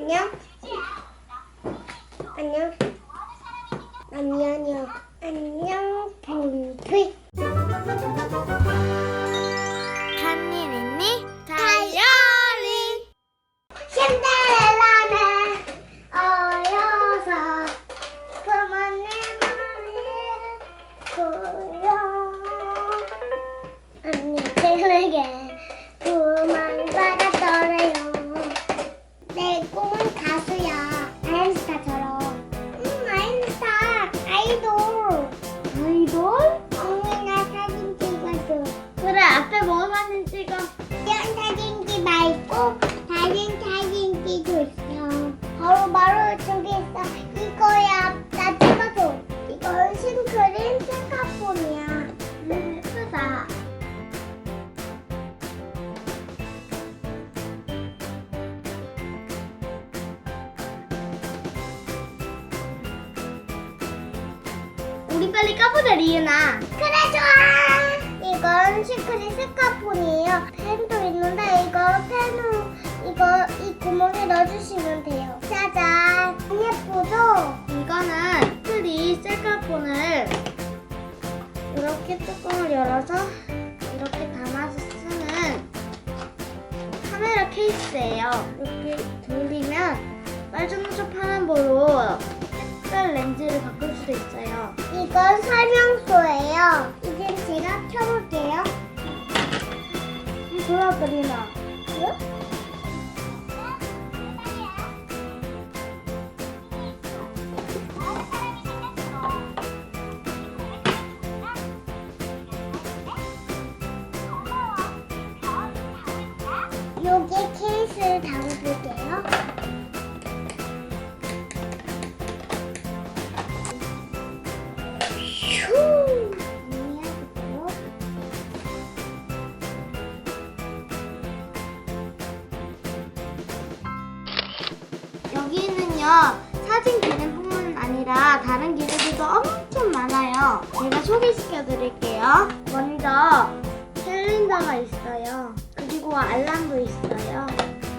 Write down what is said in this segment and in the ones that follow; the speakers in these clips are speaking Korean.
안녕. 안녕. 안녕. 안녕. 본토이. 한 우리 빨리 까보자 리은아 그래 좋아. 이건 싱크림 셀카폰이에요. 펜도 있는데 이거 펜으로 이거 이 구멍에 넣어주시면 돼요. 짜잔. 예쁘죠? 이거는 트리 셀카폰을 이렇게 뚜껑을 열어서 이렇게 담아서 쓰는 카메라 케이스예요. 이렇게 돌리면 빨주노초 파란보로 렌즈를 바꿀 수도 있어요. 이건 설명서예요. 이제 제가 좋아 그리나. 사진 기능뿐만 아니라 다른 기능들도 엄청 많아요. 제가 소개시켜 드릴게요. 먼저 캘린더가 있어요. 그리고 알람도 있어요.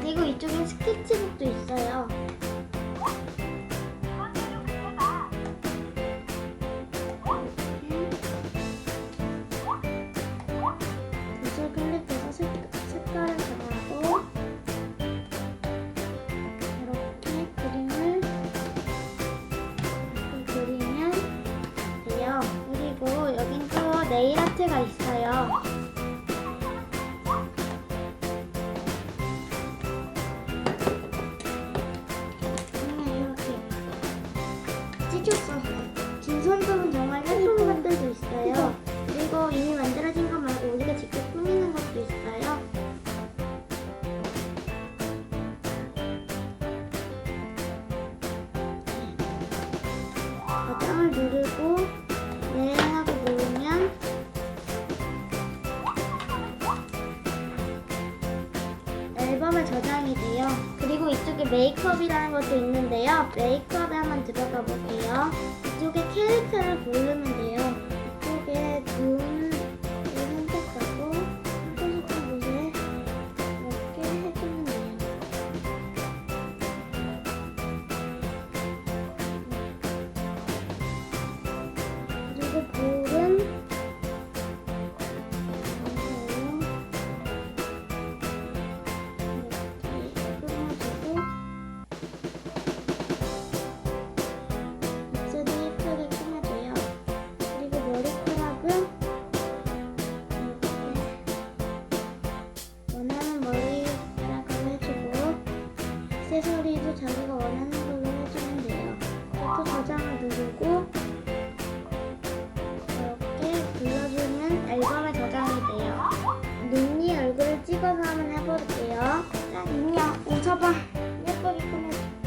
그리고 이쪽엔 스케치북도 있어요. 아트가 있어요. 음, 이렇게 찢었어. 긴 손톱은 정말 예쁜 것들도 있어요. 그리고 이미 만들어진 거 말고 우리가 직접 꾸미는 것도 있어요. 버튼을 누르고 내하 앨범에 저장이 돼요. 그리고 이쪽에 메이크업이라는 것도 있는데요. 메이크업에 한번 들어가 볼게요. 이쪽에 캐릭터를 고르면 돼요. 액세서리도 자기가 원하는 걸로 해주면 돼요. 이렇게 저장을 누르고 이렇게 눌러주면 앨범에 저장이 돼요. 눈이 얼굴을 찍어서 한번 해볼게요. 자, 눈이야, 웃어봐. 예쁘게 꾸며줘. 소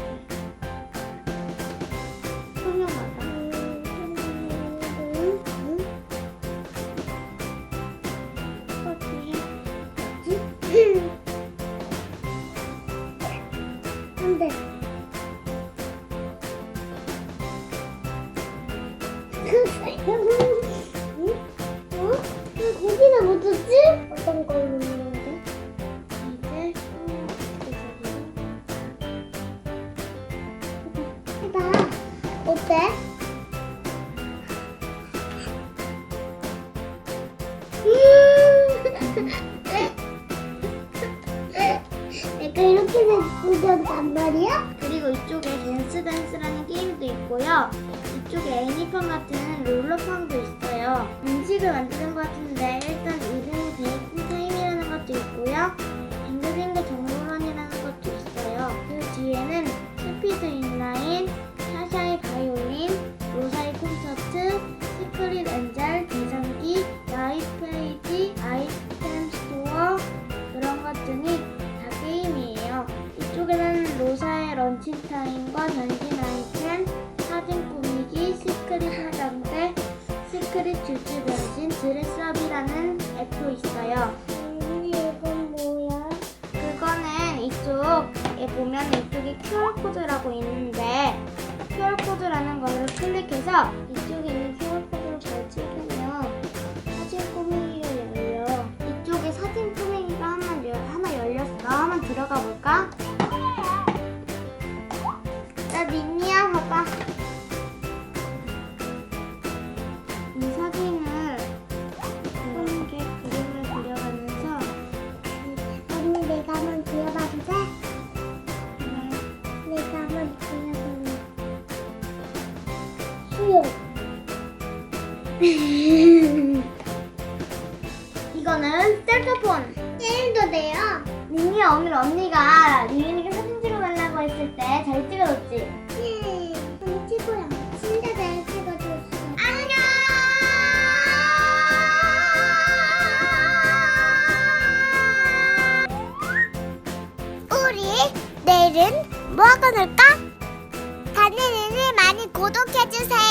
묻었지? 어떤 걸 넣는 건데? 이제 어때? 내가 이렇게 생겼단 말이야? 그리고 이쪽에 댄스 댄스라는 게임도 있고요. 이쪽에 애니팡 같은 롤러팡도 있어요. 음식을 만드는 것 같은데 일단 있고요. 빙글빙글 정보론이라는 것도 있어요. 그 뒤에는 스피드 인라인, 샤샤의 바이올린, 로사의 콘서트, 시크릿 엔젤, 계산기, 라이프 페이지, 아이템 스토어 그런 것 등이 다 게임이에요. 이쪽에는 로사의 런칭 타임과 변신 아이템, 사진 꾸미기, 시크릿 화장대, 시크릿 줍줍 변신, 드레스업이라는 앱도 있어요. 보면 이쪽에 QR코드라고 있는데 QR코드라는 거를 클릭해서 이쪽에 있는 QR코드를 잘 찍으면 사진 꾸미기가 열려요. 이쪽에 사진 꾸미기가 하나, 열, 하나 열렸어. 한번 들어가 볼까? 수영. 이거는 셀카폰. 게임도 돼요. 니니 오늘 언니가 리은이가 사진 찍어달라고 했을 때 잘 찍어줬지? 네. 언니 최고야. 진짜 잘 찍어줬어. 안녕! 우리 내일은 뭐 하고 놀까? 다니는 일 많이 구독해주세요.